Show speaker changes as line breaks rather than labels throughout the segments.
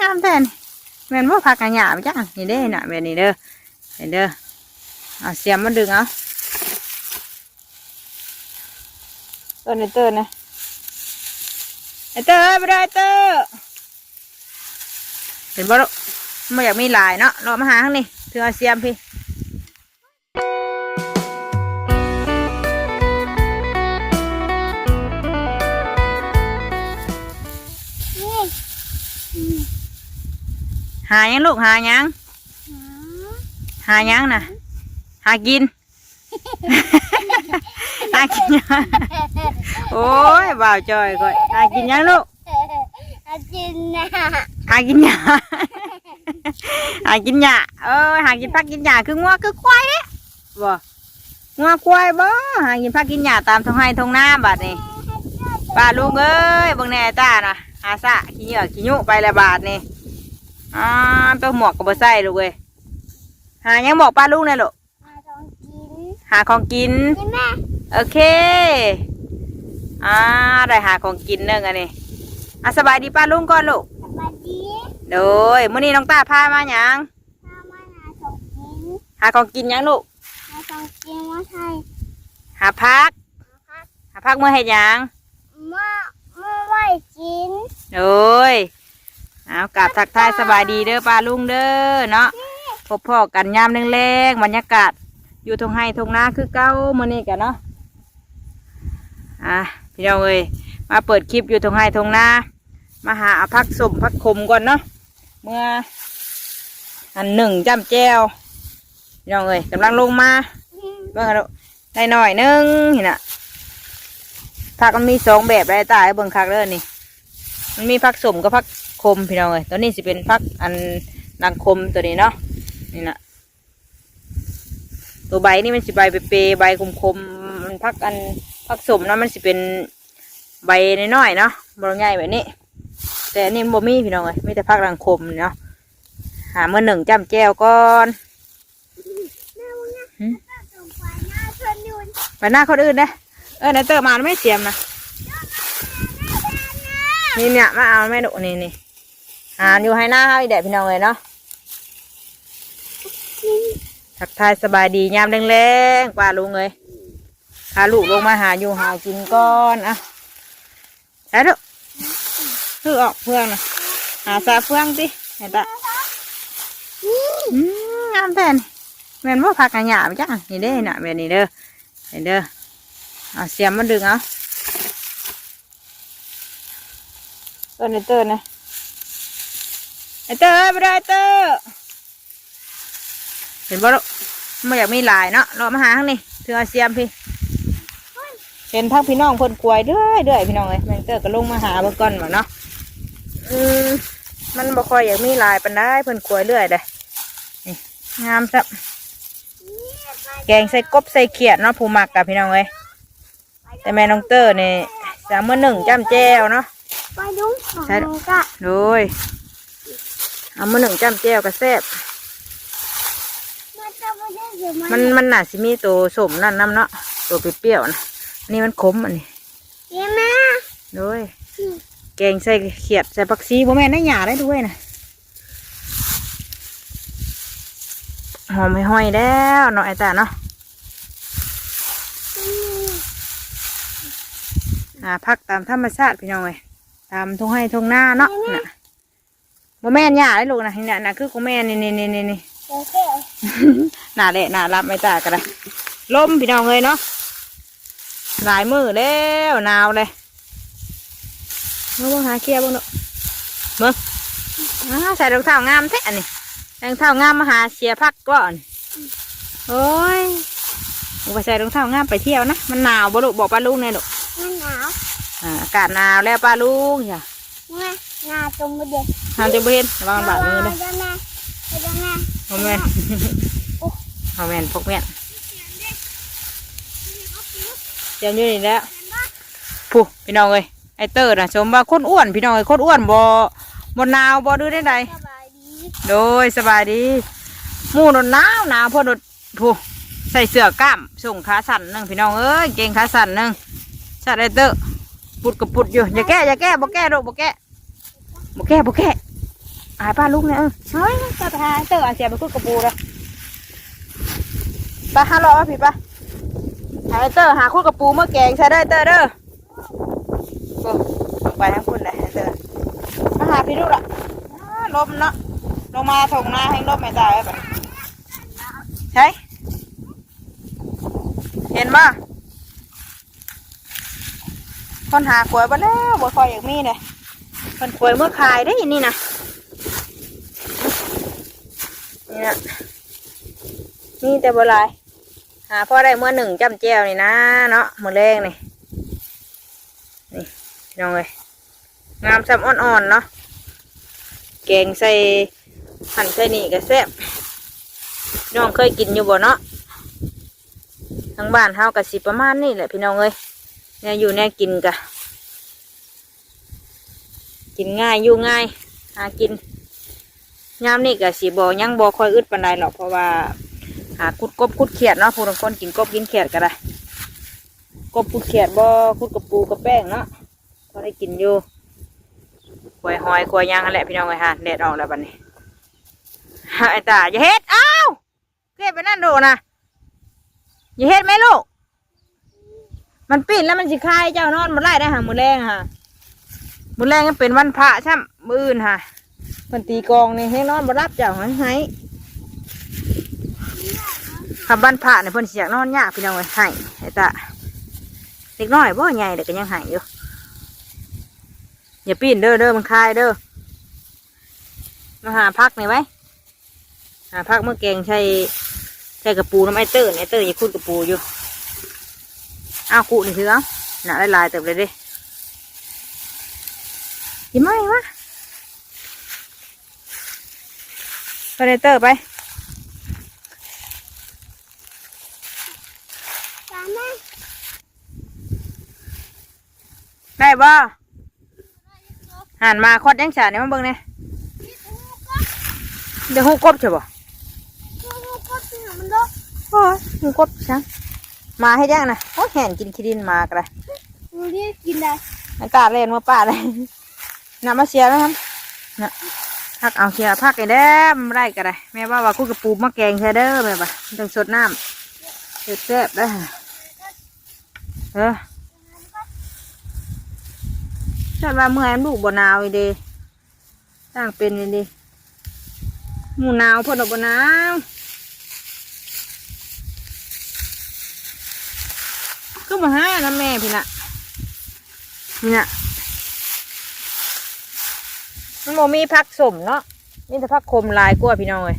งามแท้นแม่นว่าผักกะหยาบจ้ะนี่เด้น่ะแบบนี้เด้อเห็นเด้อเอาเสียมมาดึงเอาต้นไอเตอร์นะไอเตอร์ไปได้เตอร์เห็นบ่ลูกไม่อยากมีหลายเนาะรอมาหาข้างนี้ถือเอาเสียมพี่ หายังลูกหายังหายังนะหากินหากินยังโอ้ยบ่าวจอยก่อยหากินยังลูก
อาจินนะ
หากินหญ้าหากินหญ้าเออหากินพักกินหญ้าคืองัวคือควายเด้บ่งัวควายบ่หากินพักกินหญ้าตามท้องไร่ท้องนาบัดนี้ป้าลุงเอ้ยเบิ่งแหน่ตาน่ะหาซะขี้เหยื่อขี้ยุไปละบาทนี่ อ่าเปหมวกก็บ่ใส่ลูกเอ้ยหายังบอกป้าลุงแน่ลูก
มาลองกิน
หาของกิน
ใช่ไหม
โอเค อ่าได้หาของกินเนื่องอันนี้อะสบายดีป้าลุงก่อนลูก
สวัสดี
โดยมื้อนี้น้องตาพามาหยัง
ถ้ามาหาสองกิน
หาของกินหยังลูก
มาสองกินว่าไทย
หาพัก หาพักเมื่อเฮ็ดหยัง
มาเมื่อไหวกิน
โดย เอากราบทักทายสบายดีเด้อป้าลุงเด้อเนาะพบพ่อกันยามแรงๆบรรยากาศอยู่ทงไห้ทงนาคือเก้ามื้อนี้กันเนาะอะพี่น้องเอ้ยมาเปิดคลิปอยู่ทงไห้ทงนามาหาพักสมพักขมก่อนเนาะเมื่อ อันหนึ่งจำแจวพี่น้องเอ้ยกำลังลงมาเบิ่งกันได้หน่อยนึงนี่น่ะผักมันมีสองแบบได้ตายเบิ่งคักเด้อนี่ มันมีผักสมกับผัก คมพี่น้องเอ้ยตัวนี้สิเป็นผักอันนางคมตัวนี้เนาะนี่นะตัวใบนี่มันสิใบเปรย์ใบคมๆมันผักอันผักสมนะมันสิเป็นใบน้อยๆเนาะบใหญ่แบบนี้ แต่อันนี้บ่มีพี่น้องเอ้ยมีแต่ผักนางคมเนาะหาเมื่อหนึ่งจำแจวก่อน
แม่มึงนะ
หืม
ส่งไปหน้าชวนยูน
ไปหน้าคนอื่นนะเออไหนเตอร์มาแล้วไม่เตรียมนะนี่เนี่ยมาเอาแม่ดุนี่นี่ อ่านอยู่ให้หน้าเขาอีกเด็พี่น้องเลยเนาะทักทายสบายดียามแรงๆป้าลุงเลยพาลูกลงมาหาอยู่หากินก่อนอะแล้วดูคือออกเพื่องนะหาซาเฟืองสิเห็นปะงามแทนแม่นว่าผักกระหยาบจ้ะนี่เด้น่ะแบบนี้เด้อเห็นเด้อเอาเสียมมาดึงเอาเตอร์ไอเตอร์นะ ไอเตอร์ไปได้ไอเตอร์เห็นบ่ลูกไม่อยากมีหลายเนาะรอมาหาข้างนี้ถือเอาเสียมพี่ เห็นพักพี่น้องเพ่นกลวยเรื่อยเรื่อยพี่น้องเลยแมงเตอร์ก็ลงมาหาเบิ่งก่อนว่าเนาะอืมมันบ่ค่อยอยากมีหลายปานได้เพิ่นกลวยเรื่อยเลยนี่งามซับแกงใส่กบใส่เขียดเนาะผู้มักกับพี่น้องเลยแต่แม่น้องเตอร์นี่สามมื้อหนึ่งจ้ำแจ้วเนาะ
ไปดุ้งของ
ใช่
มึงก็
โดย เอามื้อหนึ่งจ้ำแจ้วก็แซ่บ
มันจะไม่ได้เดี๋ยวมัน
มันมันน่าสิมีตัวสมนั่นน้ำเนาะตัวเปรี้ยวๆนะอันนี่มันขมอันนี้
เดี๋ยวแม่
โดยแกงใส่เขียดใส่ผักชีบ่แม่นได้หยาได้ด้วยนะหอมไม่ห้อยแล้วเนาะไอ้ตาเนาะอ่าพักตามธรรมชาติพี่น้องเอ้ยตามทุ่งให้ทุ่งนาเนาะ น่ะบ่แม่นหยาได้ลูกนะนี่น่ะน่ะคือของแม่นี่นี่นี่นี่นี่
เดี๋ยวแค่
หนาเละหนารับไม่ตากันเลยลมพี่น้องเลยเนาะหลายมือแล้วหนาวเลยมาเบิ่งหาเกียร์เบิ่งเนาะเบิ่งอ่าใส่รองเท้างามแท้อันนี้รองเท้างามมาหาเสียพักก่อนโอ้ยอุปใส่รองเท้างามไปเที่ยวนะมันหนาวบ่ลูกบอกป้าลุงหน่อยลูก
มันหนาว
อ่าอากาศหนาวแล้วป้าลุงอย่า
แม่หนาวตรงมือเดียว
ห้ามจะเห็นระวังบาดมือเลย
เดี๋ยวแม่เดี๋ยวแม่
เอาแม่นเอาแม่นพกแม่นเตรียมอยู่นี่แล้วผู้พี่น้องเอ้ยไอเตอร์นะชมว่าคนอ้วนพี่น้องเอ้ยคนอ้วนบ่บ่หนาวบ่ดื้อได้ใด
สบายดี
โดยสบายดีหมู่นนหนาวหนาวเพอดดผู้ใส่เสื้อกล้ามส่งขาสั่นหนึงพี่น้องเอ้ยเกงขาสั่นหนึงชัดไอเตอร์ปุดกับปุดอยู่อย่าแก้อย่าแก้บ่แก้ดอกบ่แก้ บ่แก้บ่แก้หายป้าลูกเนี่ยเออเฮ้ยจะไปหาเตออาเสียไปคุยกับปูเลยไปหารอผิดปะหาไอ้เตอร์หาคุยกับปูเมื่อแกงใช้ได้เตอร์เด้อไปทั้งคุณเลยไอ้เตอร์มาหาพี่ลูกละอ้าลมเนาะลงมาถงหน้าให้ลมไม่ตายไปใช่เห็นป่ะคนหากลวยไปแล้วบ่คอยอย่างมีเลย คนกล้วยเมื่อขายได้ยินนี่นะนี่นะนี่แต่บลายหาพ่อได้เมื่อหนึ่งจำแจวนี่นะเนาะมือแรงนี่นี่พี่น้องเลยงามซ้ำอ่อนๆเนาะแกงใส่หั่นใส่นี่ก็แซ่บน้องเคยกินอยู่บ่เนาะทางบ้านเฮากับสิประมาณนี่แหละพี่น้องเอ้ยเนี่ยอยู่เนี่ยกินกะ กินง่ายอยู่ง่าย หากินยามนี่ก็สีบอยังบอคอยอึดปันใดหรอกเพราะว่า หาคุดกบคุดเขียดเนาะผู้บางคนกินกบกินเขียดก็ได้กบคุดเขียดบอคุดกับปูกับแป้งเนาะพอได้กินอยู่ควยหอยควยยางนั่นแหละพี่น้องไอ้ยฮะแดดออกแล้วบัดนี้ไอ้ตาอย่าเฮ็ดอ้าวเก็บไปนั่นดูนะอย่าเฮ็ดไหมลูกมันปิ่นแล้วมันสิคายเจ้านอนมาไล่ได้หางมือแรงค่ะ มือแรงยังเป็นวันพระใช่มืออื่นค่ะเพิ่นตีกองนี่ให้นอนบ่รับเจ้าให้ให้ขับบ้านพระเนี่ยเพิ่นสิอยากนอนยากพี่น้องเอ้ยให้ไอ้ตาเด็กน้อยบ่ใหญ่เด็กก็ยังให้อยู่อย่าปีนเด้อเด้อมันคายเด้อมาหาพักนี่ไว้หาพักเมื่อแกงใช้ใช้กระปูน้ำไอเตอร์ไอเตอร์อย่าคูดกระปูอยู่อ้าว cụ นี่คือเอาหนาลายๆเติบเลยดิ ยิ้มไหมวะไปเลยเตอร์ไป
ตามแม่
ได้บ่หันมาคอดยังฉาเนี่ยมาเบิ่งเนี่ยเดี๋ยวหูกบใช่บ่
ลูกก็ตื่นมันลก
โอ้ยหูกบช่างมาให้ยังนะโอ้ยแห่นกินขี้ดินมากระ
ดูดิกินได้
ไม่กล้าเล่นมาป้าเลย น่ะมาเสียไหมครับน่ะพักเอาเสียพักไอ้แด้มไรก็ได้แม่ว่าว่ากูกระปูมาแกงแค่เด้อแม่บ่ะต้องสดน้ำเสร็จแซ่บได้เออฉันว่าเมื่อยมันลูกบ่นาวอีเดีตั้งเป็นอีเดีหมูนาวพ่นบ่หนาวก็มาหานะแม่พี่น่ะนี่น่ะ มันโมมีพักสมเนาะนี่แต่พักคมลายกว่าพี่น้องเลย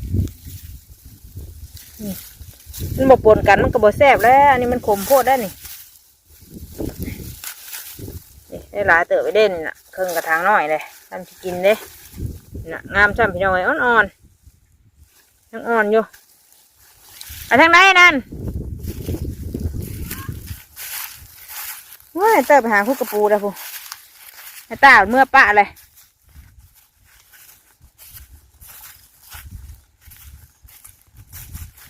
มันบ่ปนกันมันก็บ่แซบแล้วอันนี้มันขมโพดได้นี่นี่ได้หลายเติบไปเด่นน่ะเครื่องกระถางน้อยเลยทำจะกินเด้น่ะงามช่ำพี่น้องเลยอ่อนๆยังอ่อนอยู่ไปทางไหนนั่นว้ายเติบไปหาคุกกระปูแล้วพูไอ้ตาเมื่อปะเลย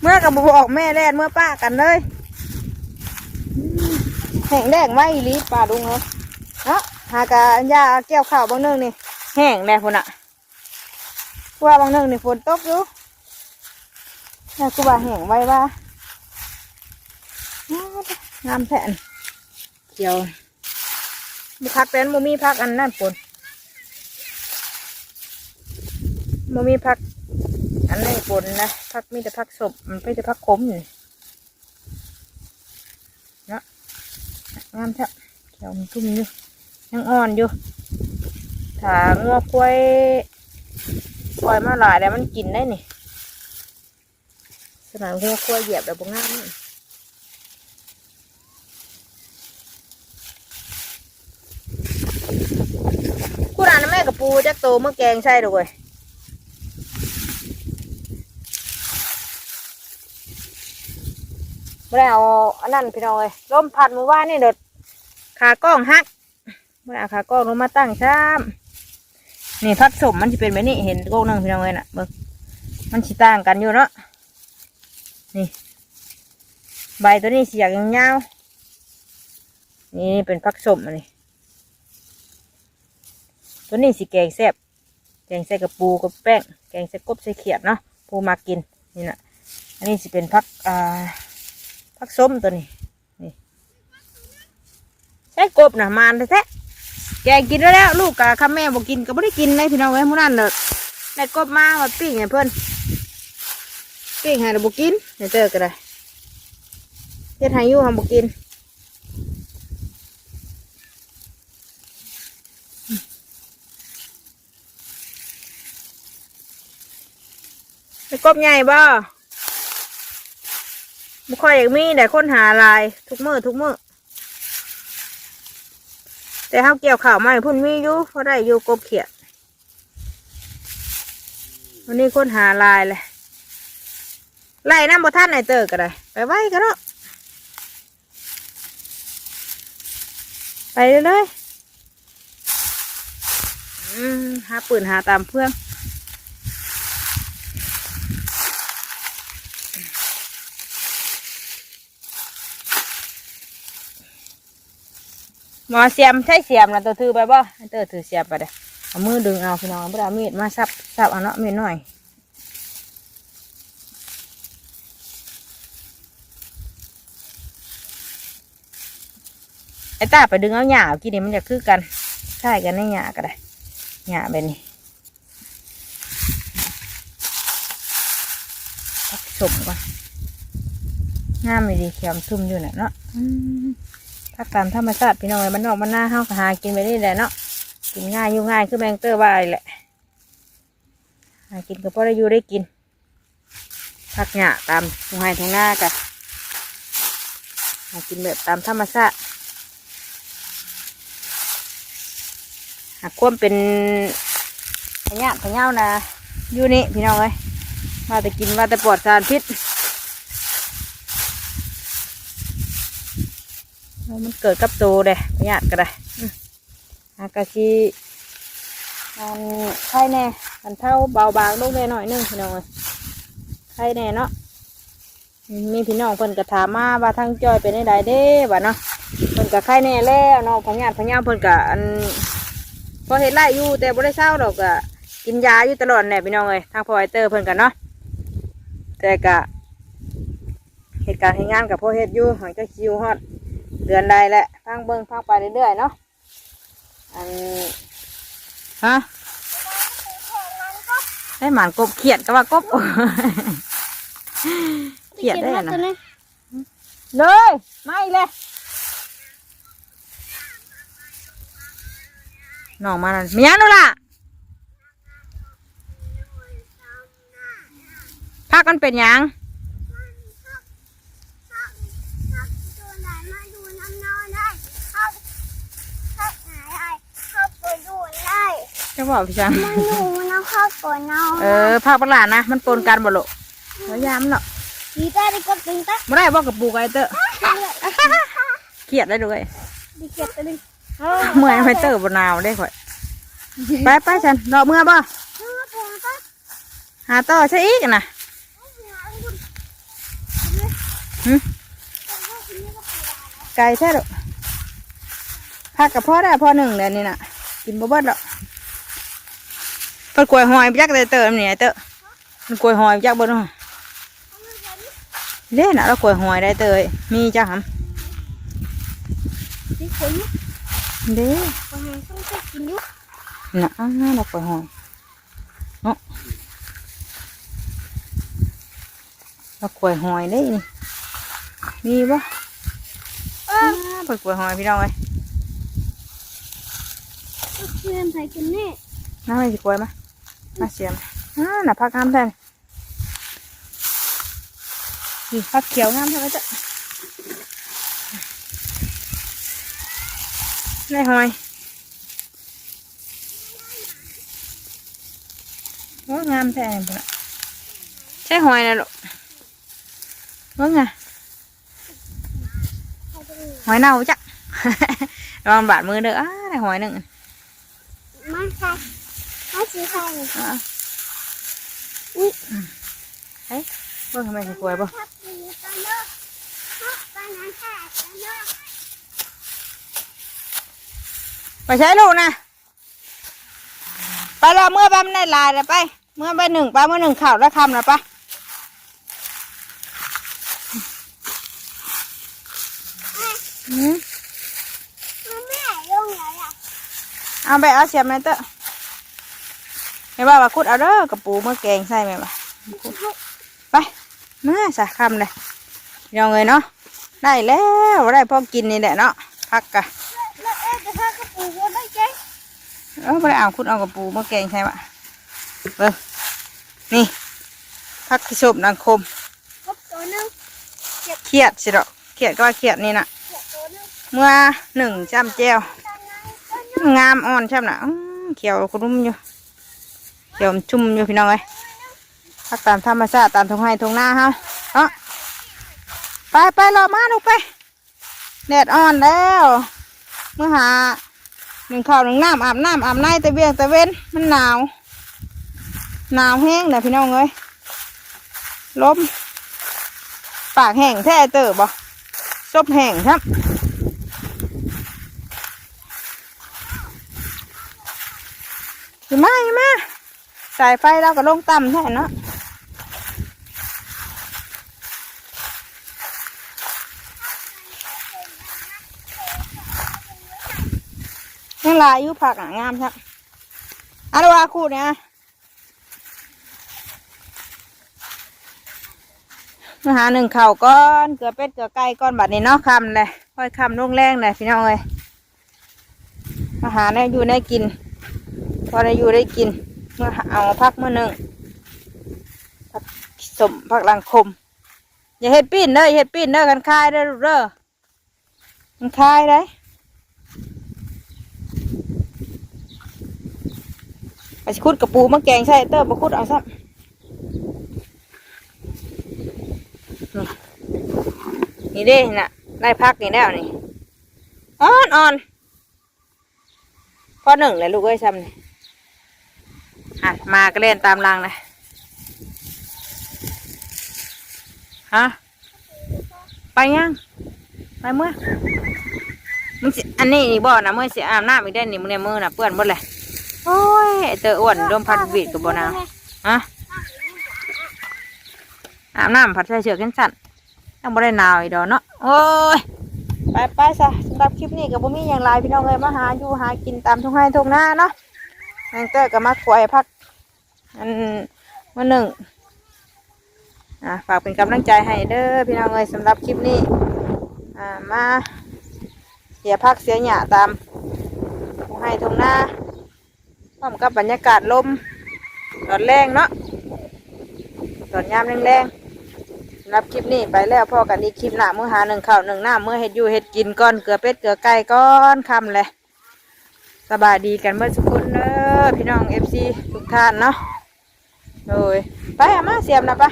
เมื่อกับบอกแม่แลนเมื่อป้ากันเลยแห้งแดงไว้อีหลีป้าดุงเนาะเนาะหากะยาแก้วข้าวบางเนื่องนี่แห้งแน่พุนอะว่าบางเนื่องนี่ฝนตกอยู่นี่กูว่าแห้งไว้ว่าอ้าวงามแผ่นเกี่ยวมีพักเป็นโมมีพักอันนั่นปนโมมีพัก อันนี้ปนนะพักมีแต่พักศพมันไม่แต่พักขมนี่เนาะงามแท้เขียวมันทุ่มอยู่ยังอ่อนอยู่ถ้างัวควายปล่อยมาหลายแล้วมันกินได้นี่สนามงัวควายเหยียบแบบบงามนี่กูร้านแม่กับปูจักโตเมื่อแกงใช่ด้วย ไม่ได้เอาอันนั้นพี่น้องเลยลมพัดมือว่านี่เด็ดขากล้องหักไม่ได้เอาขากล้องลงมาตั้งซ้ำนี่พักสมมันจะเป็นแบบนี้เห็นกล้องนั่งพี่น้องเลยน่ะเบิกมันสิต่างกันอยู่เนาะนี่ ใบตัวนี้เสียงยาวๆนี่เป็นพักสมอันนี้ตัวนี้สีแกงแซ่บแกงใส่กระปูกับแป้งแกงใส่กบใส่เขียดเนาะปูมากินนี่นะอันนี้สิเป็นพักอ่า พักส้มตัวนี้นี่ใส่กบนะมานแท้แกกินแล้วแล้วลูกกับข้าแม่บอกกินก็ไม่ได้กินเลยพี่น้องเอ้ยมื้อนั้นเลยได้กบมาว่าปิ้งให้เพื่อนปิ้งให้เราบอกกินเดี๋ยวเจอกันเลยเฮ็ดให้อยู่ทำบอกกินกบใหญ่บ่ บุคอยอยากมีแต่คนหาลาย ทุกมือทุกมือแต่เฮาเกี่ยวข่าวมาให้พุ่นมีอยู่เพราะได้อยู่กบเขียดวันนี้คนหาลายเลยไล่น้ำบ่ท่านไหนเตอร์ก็ได้ ไปไว้ก็เนาะไปเลยเลยหาปืนหาตามเพื่อน หมอเสียมใช้เสียมนะตัวถือไปบ่เตอถือเสียมไปเด้เอามือดึงเอาพี่น้องบ่ได้เอามีดมาซับซับเอาเนาะมีดหน่อยไอ้ตาไปดึงเอาหญ้าเอากินนี่มันจะคือกันใช่กันในหญ้าก็ได้หญ้าแบบนี้พักสมก่อนงามไม่ดีเขียมทุ่มอยู่น่ะเนาะ ถ้าตามธรรมชาติพี่น้องเอ้ยมันนอกมันหน้าเฮาก็หากินไปนี่แหละเนาะกินง่ายอยู่ง่ายคือแมงเตอร์ว่าแหละหากินก็พอได้อยู่ได้กินพักหญ้าตามทุ่งไร่ทุ่งหน้ากันหากินแบบตามธรรมชาติหากความเป็นพญาพญานะอยู่นี่พี่น้องเอ้ยมาแต่กินมาแต่ปลอดสารพิษ มันเกิดกับตัวเด้พยาธิก็ได้อากาชีอันไข้แน่อันเท่าเบาบางลงได้หน่อยนึงพี่น้องเอ้ยไข้แน่เนาะมีพี่น้องเพิ่นก็ถามมาว่าทางจอยเป็นได้เด้บ่เนาะเพิ่นก็ไข้แน่แล้วเนาะพยาธิพยาเพิ่นก็อันพอเห็นไล่อยู่แต่บ่ได้เศร้าดอกก็กินยาอยู่ตลอดแน่พี่น้องเอ้ยทางพอไอเตอร์เพิ่นกันเนาะแต่ก็เหตุการณ์เหตุงานกับพ่อเฮ็ดอยู่หอยก็คิวฮอด ดือนใดแหละพังเบิ้งพังไปเรื่อยๆเนาะอันฮะได้หมานกบเขียดก็ว่ากบเขียดได้นะ
ตัวนี้
เลยไม่เลยน้องมาแล้วมีหยังดูล่ะพักกันเป็นหยัง
ตัวไหนมาดูน้ำนอนได้เข้าเข้าไหนได้เข้าไปดูได้
จะบอกพี่จัง
มันอยู่น้ำเข้าตัวนอน
เออพักประหลาดนะ มันปนกันบ่ลูกแล้วยามเนาะ
ดีได้ดีก็ตึงตะ
ไม่ได้บอกกับปูไกเตอร์เครียดได้ด้วย
ดีเก็บตัวนึง
เมื่อยไปเตอร์บนาวได้ข่อยไปไปฉันรอเมื่อบ่
เออตัวตะ
หาต่อใช่อีกนะหึไก่แท้ดอกพักกับพ่อได้พ่อหนึ่งเดือนนี่น่ะกินบ่เบิดหรอก เพิ่นกล้วยหอยไปจักได้เตอร์นี่ไอ้เตอร์มันกล้วยหอยไปจักบ่เนาะเล่นน่ มีจ้ะห
ดีคน ำ
เด้
คนไหนต้องจะกินอยู่
น่ะอ้าวเรากล้วยหอยเนาะเรากล้วยหอยได้นี่มีบ่
เอ
อ้า
อ
วเปิดกล้วยหอยพี่น้องเอ้ย
เพื่อนใส่กันนี่
น้าไม่สิกล้วยมามาเสียมอ่าน่ะพักงามแท้นี่พักเขียวงามใช่ไหมจ๊ะได้หอยโอ้งามแท้พุ่นน่ะใช่หอยนะลูกว่าไงหอยเน่าจ้ะ ระวังบาดมือเด้ออ้าได้หอยหนึ่ง
มาใ ส่มาสีใส่
อ่า
อุ้ย
เฮ้ยเบิ่งทำไมสิกล้วยบ่
ทับสีกันเนาะทับกันนะแค่กันเนาะ
ไปใช้ลูกนะไปรอเมื่อไปมันได้ลายเลยไป เมื่อไปหนึ่งไปเมื่อหนึ่งข่าวแล้วคำแล้วปะอืม
มันแม่ลงไหนอะ
เอาไปเอาเสียบไหมเตอะไม่ว่าว่าคุดเอาเด้อกระปูเมื่อแกงใส่ไหมวะไปมาสะคำเลยยองเลยเนาะได้แล้วได้พอกินนี่แหละเนาะพักกะ
แล้วเอ๊ะจะพากระปูก็ได้เจ๊
เออไม่ได้เอาคุดเอากระปูเมื่อแกงใช่ปะเบิ่งนี่พักที่ชมนางคม
ครบตัวหนึง
เครียดสิดอกเครียดก็ว่าเครียดนี่นะ
เขียดตัวหนึง
เมื่อหนึ่งจำแจว
ตอนนั้นก็นึง
งามอ่อนใช่ไหมนะอื้อเขียวกรุ่มอยู่ เขียวชุ่มอยู่พี่น้องเอ้ยพักตามธรรมชาติตามทงไห้ทงหน้าเฮาเนาะไปไปรอมาลูกไปแดดอ่อนแล้วเมื่อหาหนึ่งข้าวหนึ่งน้ำอาบน้ำอาบในแต่เบียงแต่เว้นมันหนาว หนาวแห้งเลยพี่น้องเอ้ยลมปากแห้งแท้เตอบ่ซบแห้งครับย่ามาอย่ามา สายไฟเราก็ลงต่ำแท้เนาะยังหลายยูผักอะงามครับอาดูอาคูเนี่ยมาหาหนึ่งเข่าก้อนเกลือเป็ดเกลือไก่ก้อนบัดนี้เนาะคำเลยค่อยคำลงแรงเลยพี่น้องเลยมาหาเนี่ยอยู่ได้กิน พอได้อยู่ได้กิน มื่อเอาพักเมื่อหนึ่งพักสมพักลังคม อย่าเฮ็ดปีนเด้ออย่าเฮ็ดปีนเด้อกันคายเด้อลูกเด้อมันคายได้ไปสิคุดกระปูมาแกงใส่เตอร์มาคุดเอาซ้ำนี่นี่เด้น่ะ ได้พักนี่แล้วนี่อ่อนอ่อนพอหนึ่งเลยลูกเอ้ยซ้ำนี่ อะมาก็เล่นตามรังเลยฮะไปยังไปเมื่อมึงสิอันนี้นี่บ่นะเมื่อสิอาบน้ำอีกได้นี่มึงเนี่ยมือน่ะเปื้อนหมดเลยโอ้ยไอ้เตออ้วนโดมพัดบีดกับบ่นาวฮะอาบน้ำผัดใส่เชือกกันสั่นยังบ่ได้หนาวอีกดอกเนาะโอ้ยไปไปซะสำหรับคลิปนี้กับบ่มีอย่างไรพี่น้องเลยมาหาอยู่หากินตามทุ่งไร่ทุ่งนาเนาะ แมงเตอร์ก็มาควายพักอันวันหนึ่งอ่าฝากเป็นกำลังใจให้เด้อพี่น้องเอ้ยสำหรับคลิปนี้อ่ามาเสียพักเสียหยาตามให้ทงหน้าพร้อมกับบรรยากาศลมตอนแรงเนาะตอนยามแรงๆสำหรับคลิปนี้ไปแล้วพอกันอีกคลิปหน้าเมื่อหาหนึ่งข้าวหนึ่งหน้าเมื่อเห็ดอยู่เห็ดกินก้อนเกลือเป็ดเกลือไก่ก้อนคำเลย สบายดีกันเมื่อสักคนเด้อพี่น้องเอฟซีทุกท่านเนาะโดยไปอามาเสียมนะปะ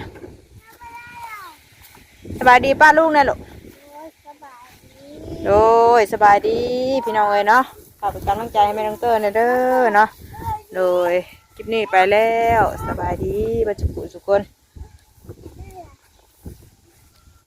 สบายดีป้าลูกนะลูก
โอ้ยสบายดี
โดยสบายดีพี่น้องเอ้ยเนาะฝากเป็นกำลังใจให้แม่น้องเตอร์หนะเด้อเนาะโดยคลิปนี้ไปแล้วสบายดีบัจจุกุสุกคน